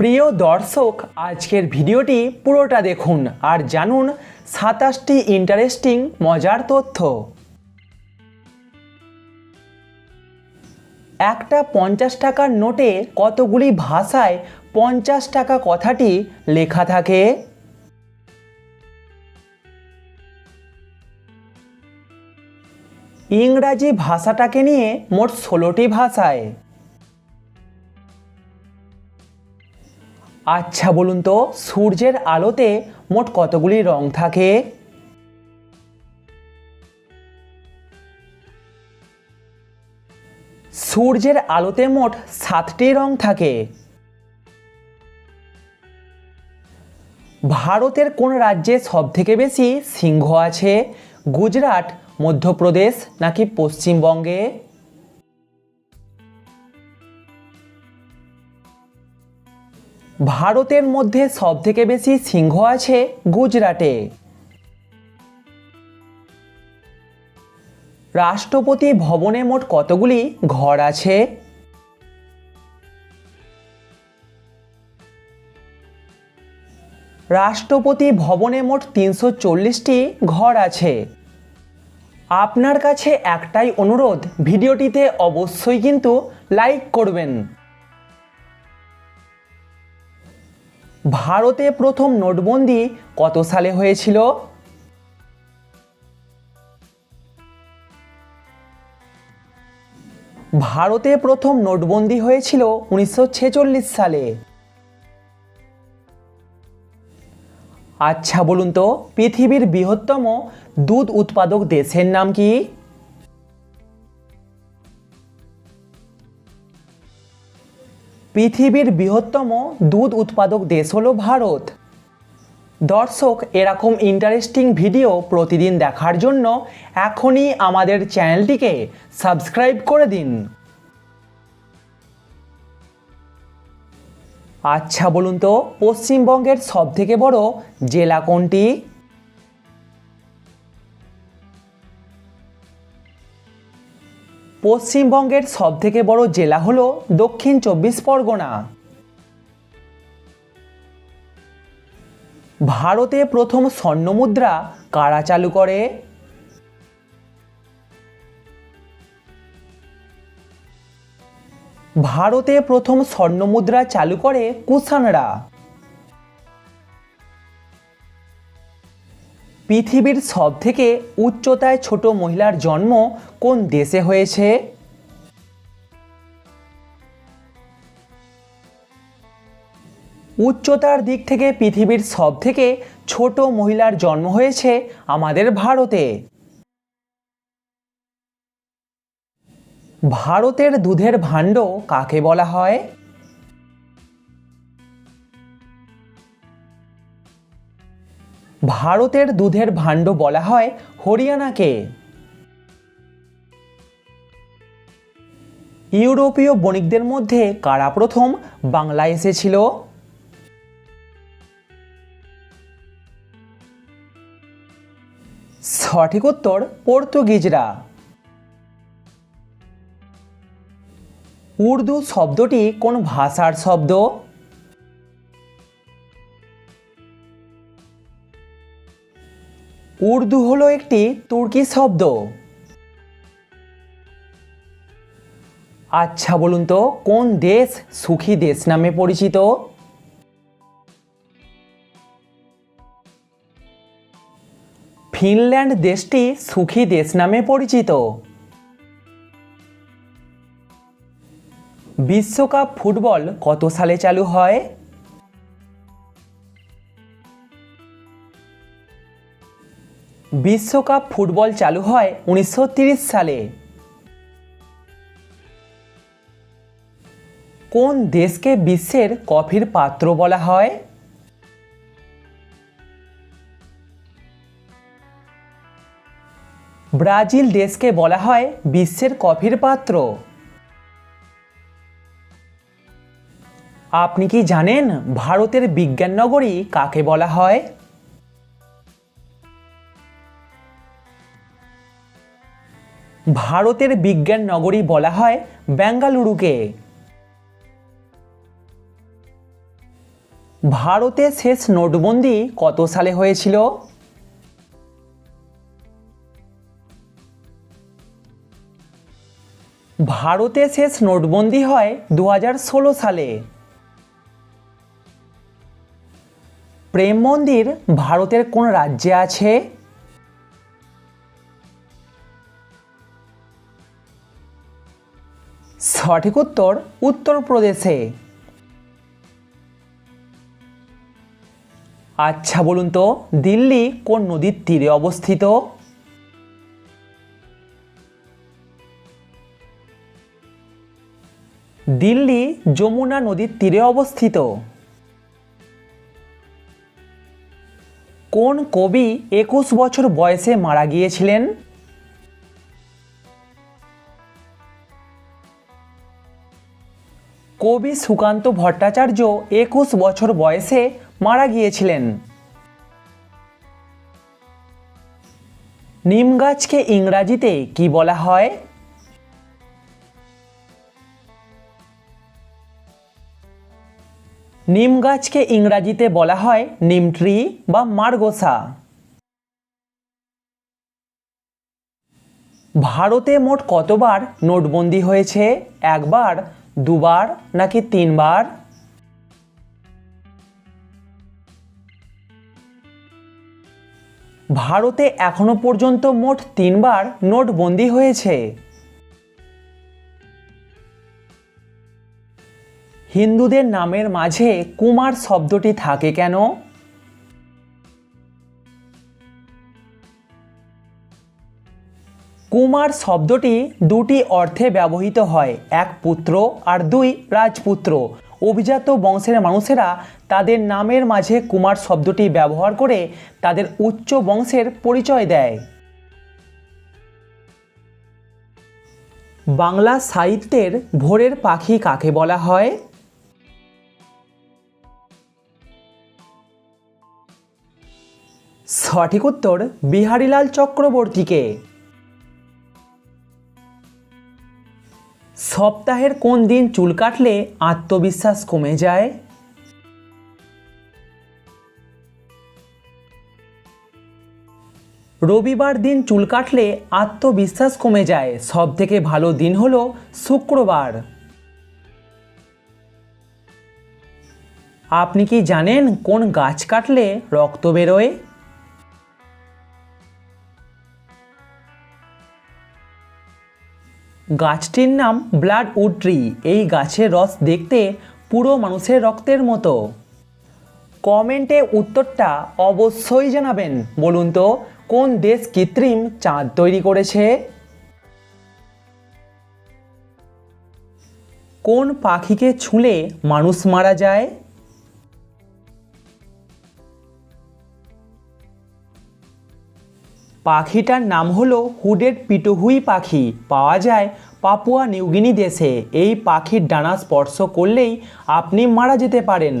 প্রিয় দর্শক, আজকের ভিডিওটি পুরোটা দেখুন আর জানুন সাতাশটি ইন্টারেস্টিং মজার তথ্য। একটা পঞ্চাশ টাকার নোটে কতগুলি ভাষায় পঞ্চাশ টাকা কথাটি লেখা থাকে? ইংরাজি ভাষাটাকে নিয়ে মোট ষোলোটি ভাষায়। আচ্ছা বলুন তো, সূর্যের আলোতে মোট কতগুলি রং থাকে? সূর্যের আলোতে মোট সাতটি রং থাকে। ভারতের কোন রাজ্যে সবথেকে বেশি সিংহ আছে? গুজরাট, মধ্যপ্রদেশ নাকি পশ্চিমবঙ্গে? ভারতের মধ্যে সবথেকে বেশি সিংহ আছে গুজরাটে। রাষ্ট্রপতি ভবনে মোট কতগুলি ঘর আছে? রাষ্ট্রপতি ভবনে মোট তিনশো চল্লিশটি ঘর আছে। আপনার কাছে একটাই অনুরোধ, ভিডিওটিতে অবশ্যই কিন্তু লাইক করবেন। ভারতে প্রথম নোটবন্দি কত সালে হয়েছিল? ভারতে প্রথম নোটবন্দি হয়েছিল উনিশশো ছেচল্লিশ সালে। আচ্ছা বলুন তো, পৃথিবীর বৃহত্তম দুধ উৎপাদক দেশের নাম কি? পৃথিবীর বৃহত্তম দুধ উৎপাদক দেশ হলো ভারত। দর্শক, এরকম ইন্টারেস্টিং ভিডিও প্রতিদিন দেখার জন্য এখনই আমাদের চ্যানেলটিকে সাবস্ক্রাইব করে দিন। আচ্ছা বলুন তো, পশ্চিমবঙ্গের সবথেকে বড় জেলা কোনটি? পশ্চিমবঙ্গের সবথেকে বড় জেলা হলো দক্ষিণ চব্বিশ পরগনা। ভারতে প্রথম স্বর্ণমুদ্রা কারা চালু করে? ভারতে প্রথম স্বর্ণমুদ্রা চালু করে কুষাণরা। পৃথিবীর সবথেকে উচ্চতায় ছোট মহিলার জন্ম কোন দেশে হয়েছে? উচ্চতার দিক থেকে পৃথিবীর সবথেকে ছোট মহিলার জন্ম হয়েছে আমাদের ভারতে। ভারতের দুধের ভাণ্ড কাকে বলা হয়? ভারতের দুধের ভাণ্ড বলা হয় হরিয়ানাকে। ইউরোপীয় বণিকদের মধ্যে কারা প্রথম বাংলা এসেছিল? সঠিক উত্তর পর্তুগিজরা। উর্দু শব্দটি কোন ভাষার শব্দ? উর্দু হলো একটি তুর্কি শব্দ। আচ্ছা বলুন তো, কোন দেশ সুখী দেশ নামে পরিচিত? ফিনল্যান্ড দেশটি সুখী দেশ নামে পরিচিত। বিশ্বকাপ ফুটবল কত সালে চালু হয়? বিশ্বকাপ ফুটবল চালু হয় উনিশশো সালে। কোন দেশকে বিশ্বের কফির পাত্র বলা হয়? ব্রাজিল দেশকে বলা হয় বিশ্বের কফির পাত্র। আপনি কি জানেন ভারতের বিজ্ঞান নগরী কাকে বলা হয়? ভারতের বিজ্ঞান নগরী বলা হয় বেঙ্গালুরুকে। ভারতে শেষ নোটবন্দি কত সালে হয়েছিল? ভারতে শেষ নোটবন্দি হয় দু হাজার ষোলো সালে। প্রেম মন্দির ভারতের কোন রাজ্যে আছে? সঠিক উত্তর উত্তরপ্রদেশে। আচ্ছা বলুন তো, দিল্লি কোন নদীর তীরে অবস্থিত? দিল্লি যমুনা নদীর তীরে অবস্থিত। কোন কবি একুশ বছর বয়সে মারা গিয়েছিলেন? কবি সুকান্ত ভট্টাচার্য একুশ বছর বয়সে মারা গিয়েছিলেন। নিম গাছকে ইংরাজিতে কি বলা হয়? নিম গাছকে ইংরাজিতে বলা হয় নিম ট্রি বা মার্গোসা। ভারতে মোট কতবার নোটবন্দি হয়েছে? একবার দুবার নাকি তিনবার? ভারতে এখনও পর্যন্ত মোট তিনবার নোটবন্দি হয়েছে। হিন্দুদের নামের মাঝে কুমার শব্দটি থাকে কেন? কুমার শব্দটি দুটি অর্থে ব্যবহৃত হয়, এক পুত্র আর দুই রাজপুত্র। অভিজাত বংশের মানুষেরা তাদের নামের মাঝে কুমার শব্দটি ব্যবহার করে তাদের উচ্চ বংশের পরিচয় দেয়। বাংলা সাহিত্যের ভোরের পাখি কাকে বলা হয়? সঠিক উত্তর বিহারীলাল চক্রবর্তীকে। সপ্তাহের কোন দিন চুল কাটলে আত্মবিশ্বাস কমে যায়? রবিবার দিন চুল কাটলে আত্মবিশ্বাস কমে যায়। সব থেকে ভালো দিন হলো শুক্রবার। আপনি কি জানেন কোন গাছ কাটলে রক্ত বেরোয়? গাছটির নাম ব্লাড উড ট্রি। এই গাছের রস দেখতে পুরো মানুষের রক্তের মতো। কমেন্টে উত্তরটা অবশ্যই জানাবেন। বলুন তো, কোন দেশ কৃত্রিম চাঁদ তৈরি করেছে? কোন পাখিকে ছুঁলে মানুষ মারা যায়? পাখিটার নাম হলো হুডেড পিটুহুই পাখি। পাওয়া যায় পাপুয়া নিউগিনি দেশে। এই পাখির ডানা স্পর্শ করলেই আপনি মারা যেতে পারেন।